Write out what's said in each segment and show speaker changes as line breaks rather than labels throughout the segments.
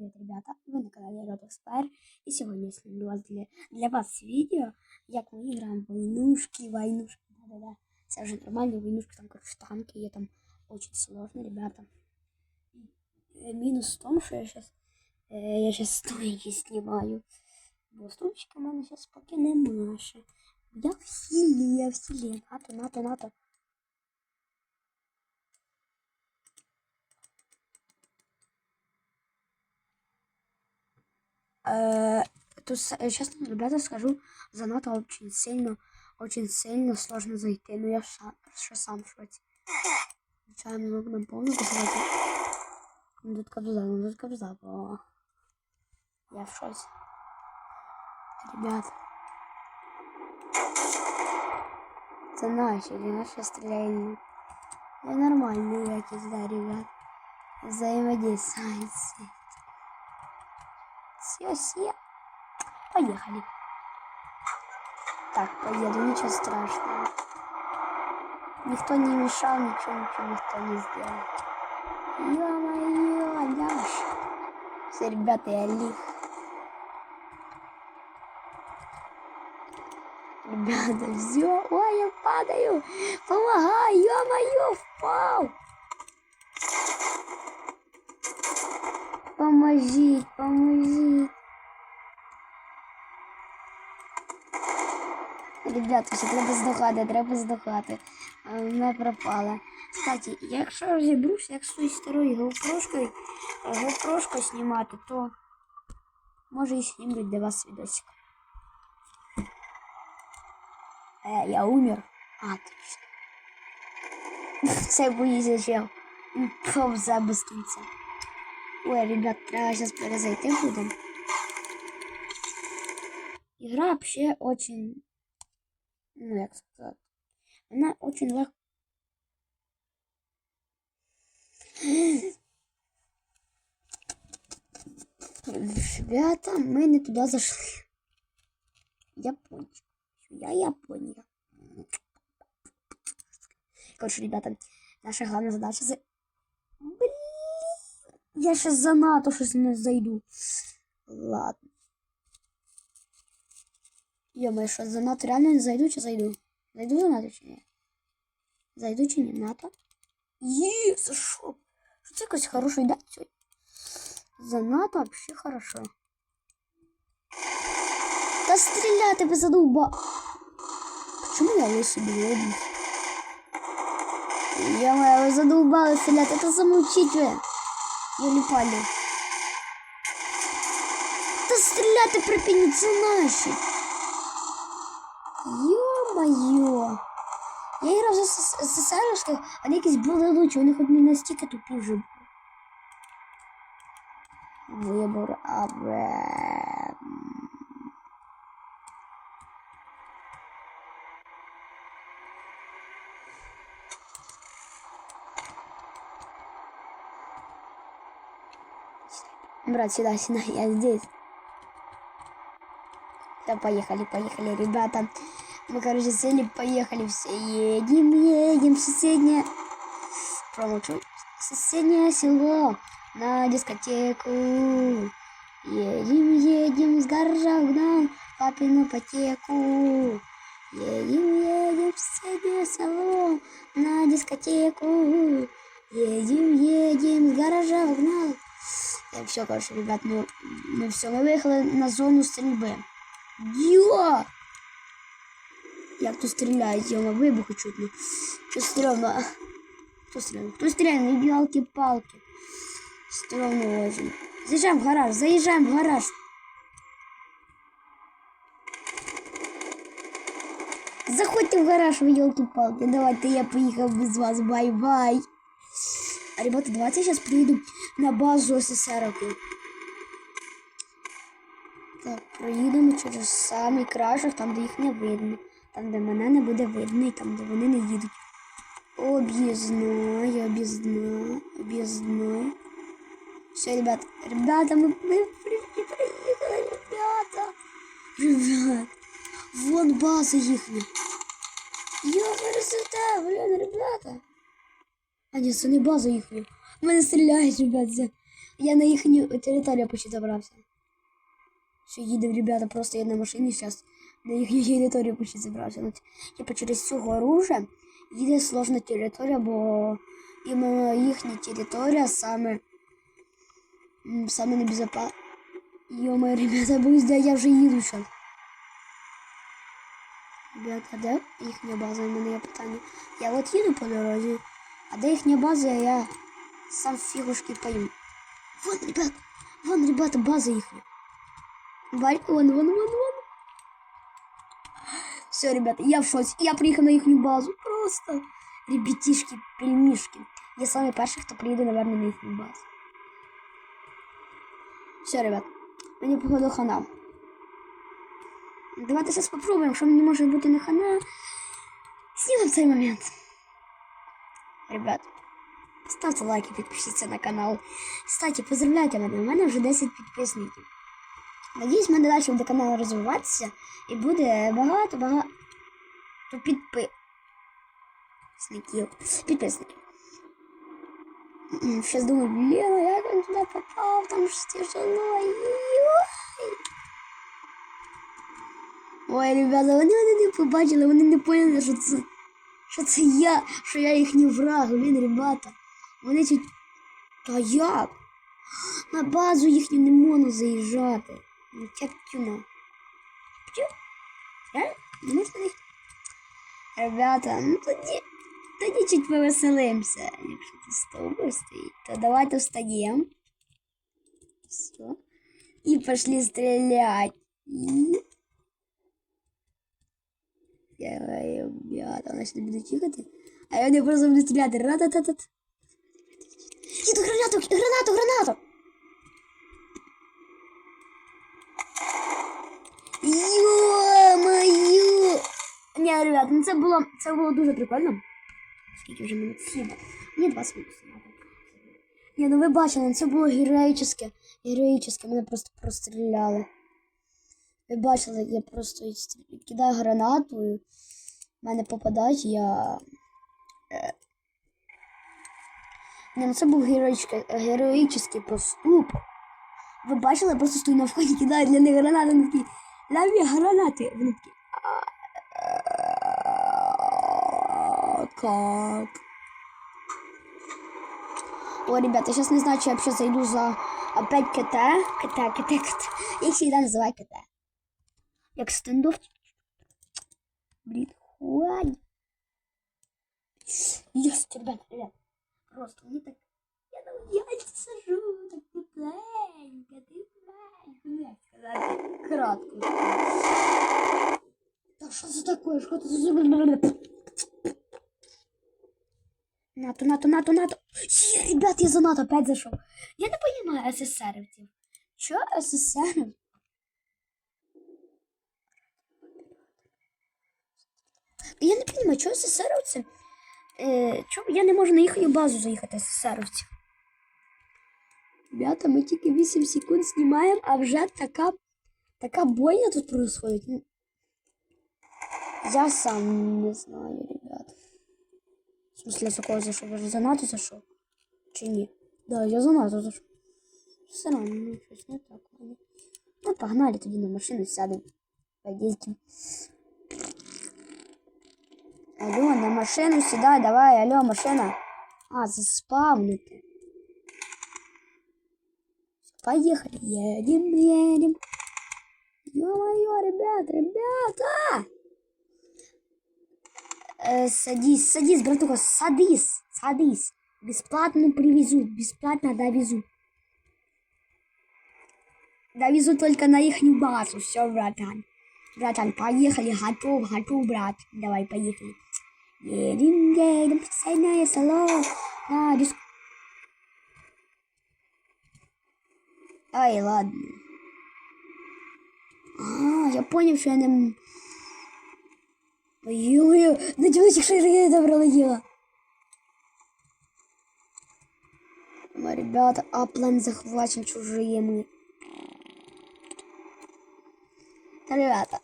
Привет, ребята! Вы на канале Rod Expire. И сегодня я сниму вас для, для вас видео, як мы играем в войнушки, войнушки. Да-да-да. Все уже нормально, войнушки, там, короче, танки, и там очень сложно, ребята. Э, Минус в том, что я сейчас, я сейчас стойки снимаю. Бо в мене зараз поки ще. Я в силі, я в силі. НАТО, НАТО, НАТО. Э, Тут, с- э, честно, ребята, скажу, за НАТО очень сильно, очень сильно сложно зайти. Но я сам, что сам в шоке. Включаем звук на полную, давайте. Ну, Тут кобза, ну тут кобза, о. Я в шоке. Ребят. Це наші, це наші стріляють. Я нормальний якийсь, да, ребят. Взаимодействует. Все, все. Поехали. Так, поеду, ничего страшного. Никто не мешал, ничего, ничего никто не сделал. Ё-моё, Яш. Все, ребята, я лих. Ребята, все. Ой, я падаю. Помогай, ё-моё, впал. Поможіть, поможіть. Ребята, ще треба здохати, треба здохати. Вона пропала. Кстати, якщо розібруся, як з тою старою гоупрошкою, гоупрошку знімати, то може і знімуть для вас відосик. Е, я умер. А, точно. Це боїться чел. Повза без кінця. Ой, ребят, треба сейчас перезайти будем. Игра вообще очень, ну як сказать, она очень легко. Ребята, мы не туда зашли. Япония. Я Япония. Короче, ребята, наша главная задача за... Блин. Я сейчас за НАТО щось не зайду. Ладно. Ё-моё, що за НАТО реально не зайду чи зайду? Зайду за НАТО чи ні? Зайду чи ні? НАТО? Є, за що? Що це якось хороший да? сьогодні? За НАТО вообще хорошо. Та стріляти би задовба. Чому я лише білодний? Ё-моё, ви задовбали стріляти, та замовчіть ви. Ёлі-палі. Та стріляти припиніть, це наші. Йо-моє. Я грав за СССРських, а вони якісь були лучше, вони хоч не настільки тупі вже були. Вибор АВ. Брат, сюда, сюда, я здесь. Все, поехали, поехали, ребята. Мы, короче, сели, поехали, все едем, едем в соседнее... Промолчу. Соседнее село на дискотеку. Едем, едем, с гаража угнал папину потеку. Едем, едем в соседнее село на дискотеку. Едем, едем, с гаража угнал все, короче, ребят, мы, мы все, мы выехали на зону стрельбы. Йо! Як тут стріляють, йома, вибухи чутно. Що стрьомно. Хто стріляє? Хто стріляє? Ну, ялки-палки. Стрьомно очень. Заїжджаємо в гараж, заїжджаємо в гараж. Заходьте в гараж, ви елки-палки. Давайте я поїхав без вас. Бай-бай. А, ребята, давайте сейчас приеду на базу СССР. Так, проїдемо через самий крашок, там, де їх не видно. Там, де мене не буде видно, і там, де вони не їдуть. Об'їзною, об'їзною, об'їзною. Все, ребят, ребята, мы, мы при- приехали, ребята. Ребят, вон база їхня. Йо, красота, блин, ребята. А ні, це не база їхня. Мене стріляють, ребят. Це... Я на їхню територію почти забрався. Все, їдемо, ребята, просто я на машині зараз на їхню територію почти забрався. Ну, типу, через цю гору вже їде сложна територія, бо іменно їхня територія саме, саме небезопасна. Ё-моё, ребята, боюсь, да я вже їду зараз. Ребята, де їхня база? У мене є питання. Я от їду по дорозі, а де їхня база, я сам фігушки пойму. Вон, ребят, вон, ребята, база їхня. Бачите, вон, вон, вон, вон. Все, ребята, я в шоці. Я приїхав на їхню базу. Просто ребятишки, пельмішки. Я самий перший, хто приїде, наверное, на їхню базу. Все, ребят, мені походу хана. Давайте зараз попробуємо, що мені може бути не хана. Знімемо цей момент. Ребят, ставте лайки, підпишіться на канал. Кстати, поздравляйте мене, у мене вже 10 підписників. Надіюсь, в мене далі буде канал розвиватися і буде багато-багато підписників. Підписників. Сейчас думаю, блин, а як він туди попав, там ж тяжело. Ой. Ребята, вони мене не побачили, вони не поняли, що це, що це я, що я їхній враг, блін, ребята. Вони чуть. Та як? На базу їхню не можна заїжджати. Ну, тяптюна. Тю? Реально? Не можна їх? Ребята, ну тоді, тоді чуть повеселимося. Якщо ти стовбур стоїть, то давайте встаємо. Все. И пошли стрелять. И... Ребята, значит, не буду тікати. А я не просто буду стріляти. Ра-та-та-та. Їду гранату, гранату, гранату. Ё-моё! Ні, ребят, ну це було, це було дуже прикольно. Скільки вже минут? Сім. Ні, 20 минут. Ні, ну ви бачили, ну це було героїчне. Героїчне, мене просто простріляли. Ви бачили, я просто кидаю гранату, і в мене попадають, я. Е... Ні, ну це був героїчний, поступок. Ви бачили, я просто стою на вході, кидаю для них гранати, вони такі, лаві гранати. Вони такі. Как? О, ребята, я сейчас не знаю, чи я вообще зайду за опять КТ. КТ, КТ, КТ. Я всегда называю КТ. Як стендов. Блин, хватит. Есть, ребят, ребят. Просто мне так... Я там яйца сажу, так тепленько, тепленько. Сказати, кратко. Та що це таке? Що це за... НАТО, НАТО, НАТО, НАТО. Є, ребят, я за НАТО опять зашел. Я не понимаю СССРовцев. Чё СССР? Я не понимаю, чё СССРовцы? Е, чо я не можу на їхню базу заїхати СССРовців? Ребята, ми тільки 8 секунд знімаємо, а вже така, така бойня тут происходит. Ну, Я сам не знаю, ребят. В смысле, за кого зайшов? Я ж за НАТО зайшов? Чи ні? Да, я за НАТО зайшов. Все равно, ну, щось не так. у мене. Ну, погнали тоді на машину, сядемо. Поїздимо. Алло, на машину сідай, давай, алло, машина. А, заспавнити. Поехали, едем, едем. Ё-моё, ребят, ребята! Э, садись, садись, братуха, садись, садись. Бесплатно привезут, бесплатно довезу. Довезу только на их базу, все, братан. Братан, поехали, готов, готов, брат. Давай, поехали. Едем, едем, последнее село. На диск... Ай, ладно. А, я понял, что я не... м- Ой-ой, надеюсь, что я это пролетела. Ну, ребята, а план захвачен чужие мы. Ребята,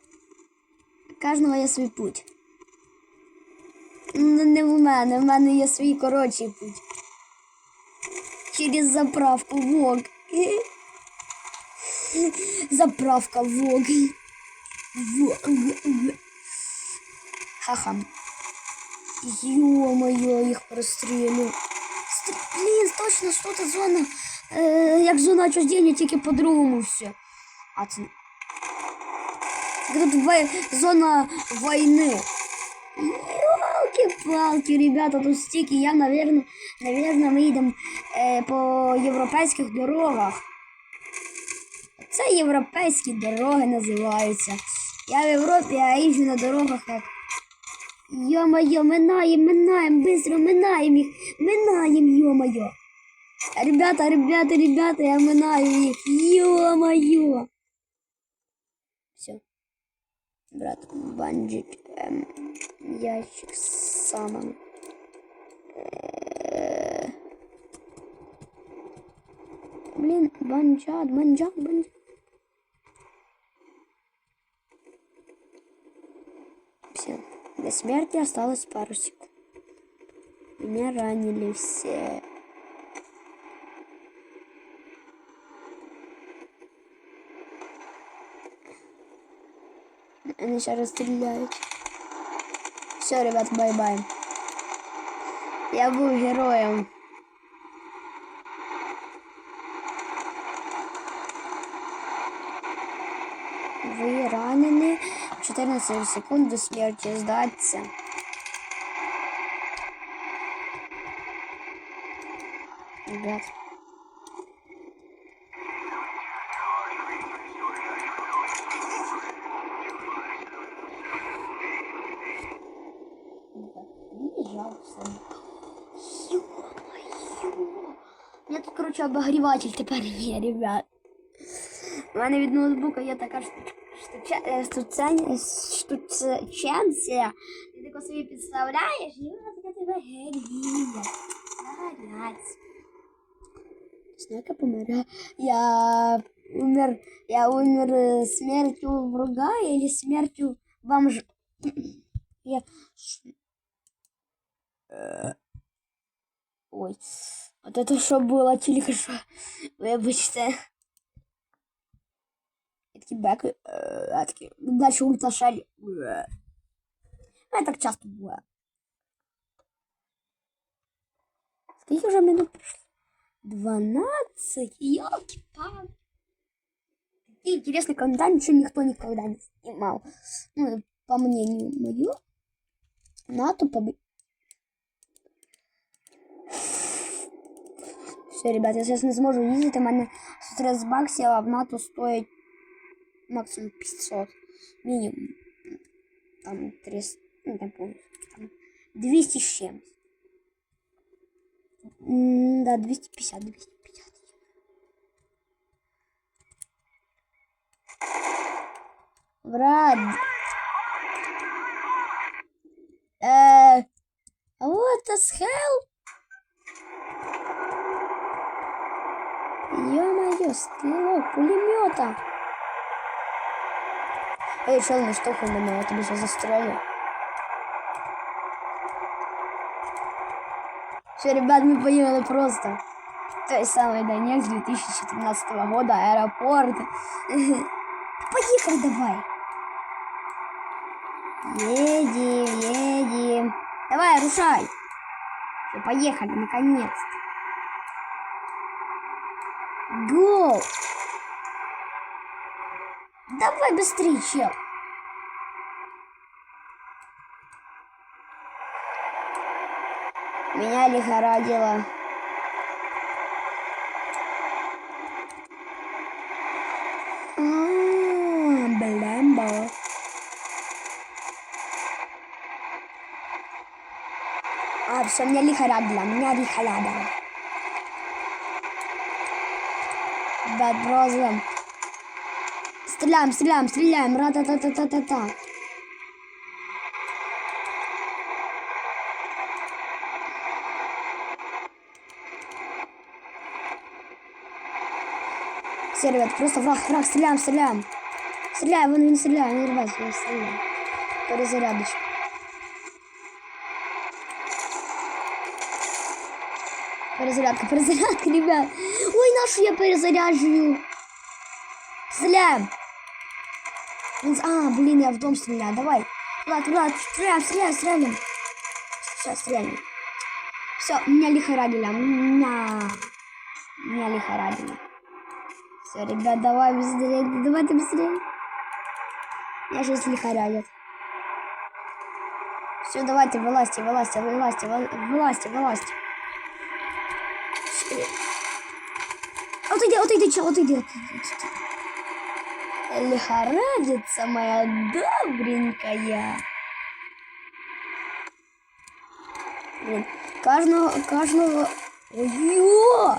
у кожного є свій путь. Ну, не в мене, в мене є свій коротший путь. через заправку ВОГ. Заправка ВОГ. ВОГ. Ха-ха. Ё-моё, їх прострілю. Стр- Блін, точно, що це зона. Е, як зона отчуждения, тільки по-другому все. А це... Тут вой- зона войны. Елки-палки, ребята, тут стільки. Я, наверное, наверное, ми їдемо е, по європейських дорогах. Це європейські дороги називаються. Я в Європі, а їжджу на дорогах як. Йо-моє, минаємо, минаємо, быстро минаємо їх, минаємо, йо-моє. Ребята, ребята, ребята, я минаю їх, йо-моє. Все. Брат, банджик, ем, ящик з самим. Е, Блін, банджат, банджат, банджат. Все. До смерти осталось пару секунд. Меня ранили все. Они сейчас расстреляют. Все, ребят, бай-бай. Я был героем. Ви ранені 14 секунд до смерті здаться. Ребят. Жалко. Ё-моё. У меня тут, короче, обогреватель теперь є, ребят. У мене від ноутбука є така штуча, е, штуцен- штученція. Ти тако собі підставляєш, і вона така тебе гріє. Гарять. Знака помирає. Я умер, я умер е, смертю врага или смертю бомжа. Я... ш- Е, Ой, вот это что было тільки що. Вибачте. Я такий бек, е, а такий, далі ульташель. А так часто буває. Скільки вже минут пройшло? 12. Ёлки-палки. Такий интересный контент, что никто никогда не снимал. Ну, по мнению мое, НАТО победит. Все, ребят, я сейчас не зможу їздити. У мене 130 баксів, а в НАТО стоїть максимум 500. Мінімум. Там 300, ну, не помню. Там 200 с чем-то. М, Да, 250, 250. Брат. Э, what the hell? Ё-моё, стрелок пулемета. Эй, чел, не штовхай мене, я тобі зараз застрелю. Все, ребят, мы поехали просто. Той самый Донецк 2014 года, аэропорт. Поехали давай. Едем, едем. Давай, рушай. Всё, поехали, наконец-то. Гоу! Давай быстрее, чел. Меня лихорадило. А, Блэмбо. А, все, меня лихорадило, меня лихорадило. Да, просто. Стреляем, стреляем, стреляем. Ра-та-та-та-та-та-та. Все, ребят, просто враг, враг, стреляем, стреляем. Стреляем, вон він стреляє, не ребят, він стреляє. Перезарядка, перезарядка, ребят. Ой, нашу я перезаряжаю. Стреляем. А, блин, я в дом стреляю. Давай. Влад, Влад, стреляем, стреляем, стреляем. Сейчас, стреляем. Все, меня лихорадили. Меня, меня лихорадили. Все, ребят, давай быстрее. Давай ты быстрее. Меня сейчас лихорадят. Все, давайте, вылазьте, вылазьте, вылазьте, вы- вылазьте, вылазьте. Отойди, отойди, отойди, отойди. Лихорадится моя добренькая. Блин, каждого, каждого... Ой-ё!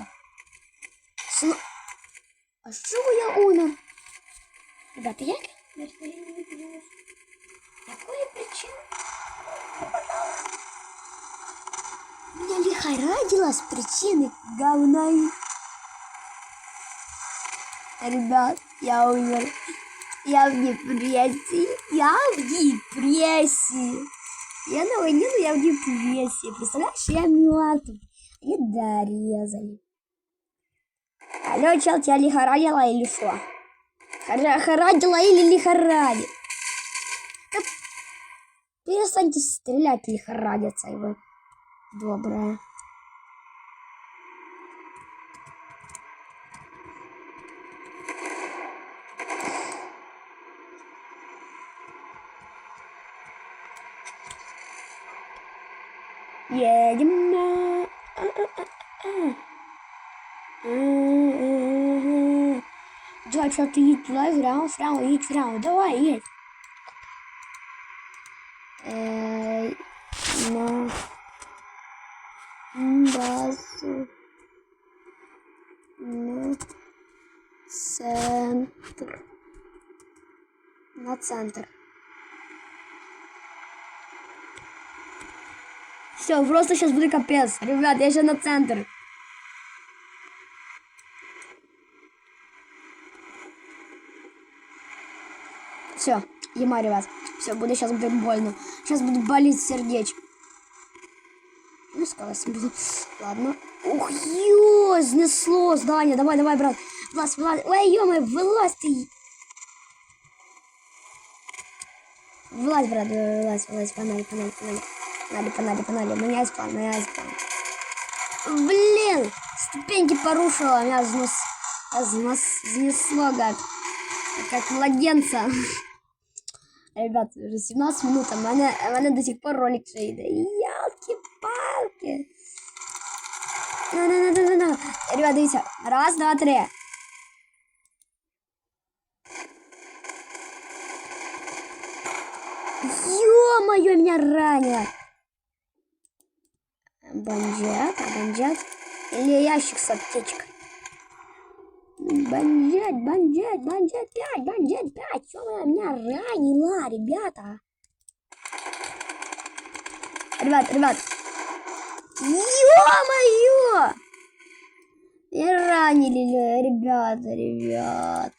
Сна- А чего я умер? Ребята, я... Какая причина? Меня лихорадило с причины говна. Ребят, я умер. Я в депрессии. Я в депрессии. Я на войне, но я в депрессии. Представляешь, я мертв. Они дорезали. Алло, чел, тебя лихорадило или что? Лихорадило или лихорадит? Да перестаньте стрелять, лихорадиться, и вы добрая. Едем на... Джой, что ты едь туда, прямо, прямо, едь прямо. Давай, едь. Э, На базу на центр. На центр. Все, просто сейчас будет капец. Ребят, я сейчас на центр. Все, ема, ребят. Все, буду сейчас будет больно. Сейчас будет болеть сердечко. Ну, сказала себе. Ладно. Ух, ё, снесло здание. Давай, давай, брат. Влазь, влазь. Ой, ё вылазь ты. Вылазь, брат, вылазь, вылазь, панали, панали, панали. Панали, панали. У меня у меня план. Блин, ступеньки порушила. Меня знес, знес, снесло, как, как младенца. Ребят, вже 17 минут, а мене, а мене до сих пор ролик ще йде. Ялки-палки. На, на, на, на, на, на. Ребят, дивіться. Раз, два, три. Ё-моё, меня ранило. Бомжат, бомжат. Или ящик с аптечкой. Бомжат, бомжат, бомжат, пять, бомжат, пять. Ё-моё, меня ранило, ребята. Ребят, ребят. Ё-моё! И ранили, ли- ребята, ребят.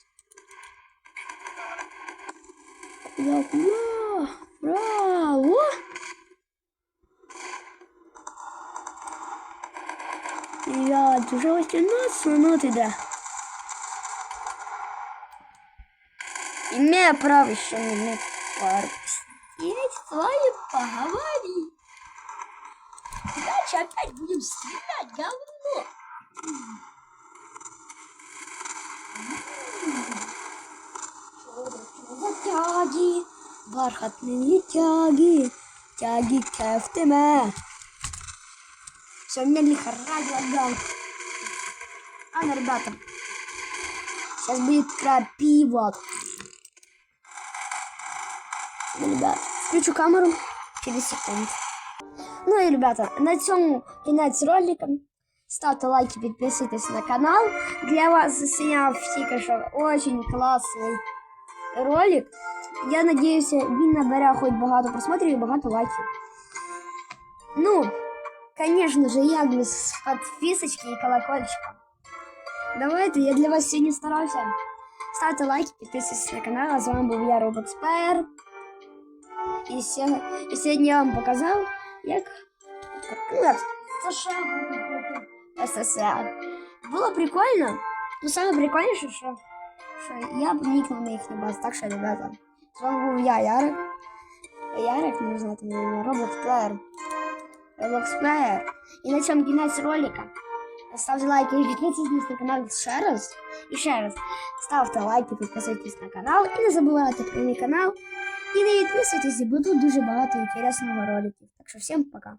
Куда, куда? Браво! Ребят, уже 18 минут ида. Имею право еще минут пару посидеть с вами поговорить. Иначе опять будем стрелять говно. За тяги, бархатные тяги, тяги к ФТМ. Все, меня лихорадило, да. Ладно, ребята. Сейчас будет крапива. Ну, ребят, включу камеру через секунду. Ну і, ребята, на цьому кінець ролика. Ставте лайки, підписуйтесь на канал. Для вас зняв тільки що очень класний ролик. Я надіюся, він набере хоч багато просмотрів і багато лайків. Ну, конечно же, як без подписочки і колокольчика. Давайте, я для вас сьогодні старався. Ставте лайки, підписуйтесь на канал. А з вами був я, Робот Спер. І, сьогодні, і сьогодні я вам показав, як. Ну, як це ще СССР. Було прикольно. Ну, саме прикольніше, що, що я б нікнув на їхній баз. Так що, ребята, з вами був я, Ярик. Ярик, не знати моє ім'я, Roblox Player. Roblox Player. І на цьому кінець ролика. Ставте лайки і підписуйтесь на канал ще раз. І ще раз. Ставте лайки, підписуйтесь на канал і не забувайте про мій канал. І не відписуйтесь, бо тут дуже багато інтересного роликів. Так що всім пока.